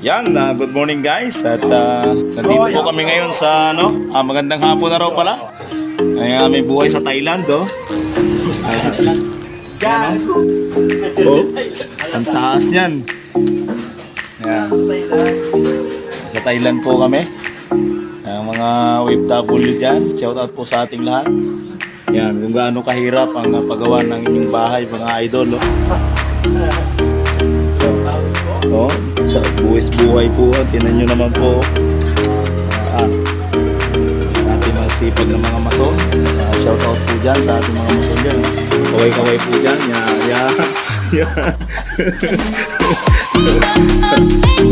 Yan, ah, good morning guys. At ah, nandito po kami ngayon sa ano, ah, magandang hapon na raw pala. Ay aming buhay sa Thailand, oh. Yan, oh. Ang taas niyan. Yan. Sa Thailand po kami. Ang mga OFW dyan, shout out po sa ating lahat. Yan, kung gaano kahirap ang ah, paggawa ng inyong bahay, mga idol, oh. Oh, sa buwis buhay po, tinan nyo naman po. Ah, ang ating mga sipag ng mga mason. Ah, shout out po dyan sa ating mga mason dyan. oh. Kaway-kaway po dyan. Yeah, yeah. yeah.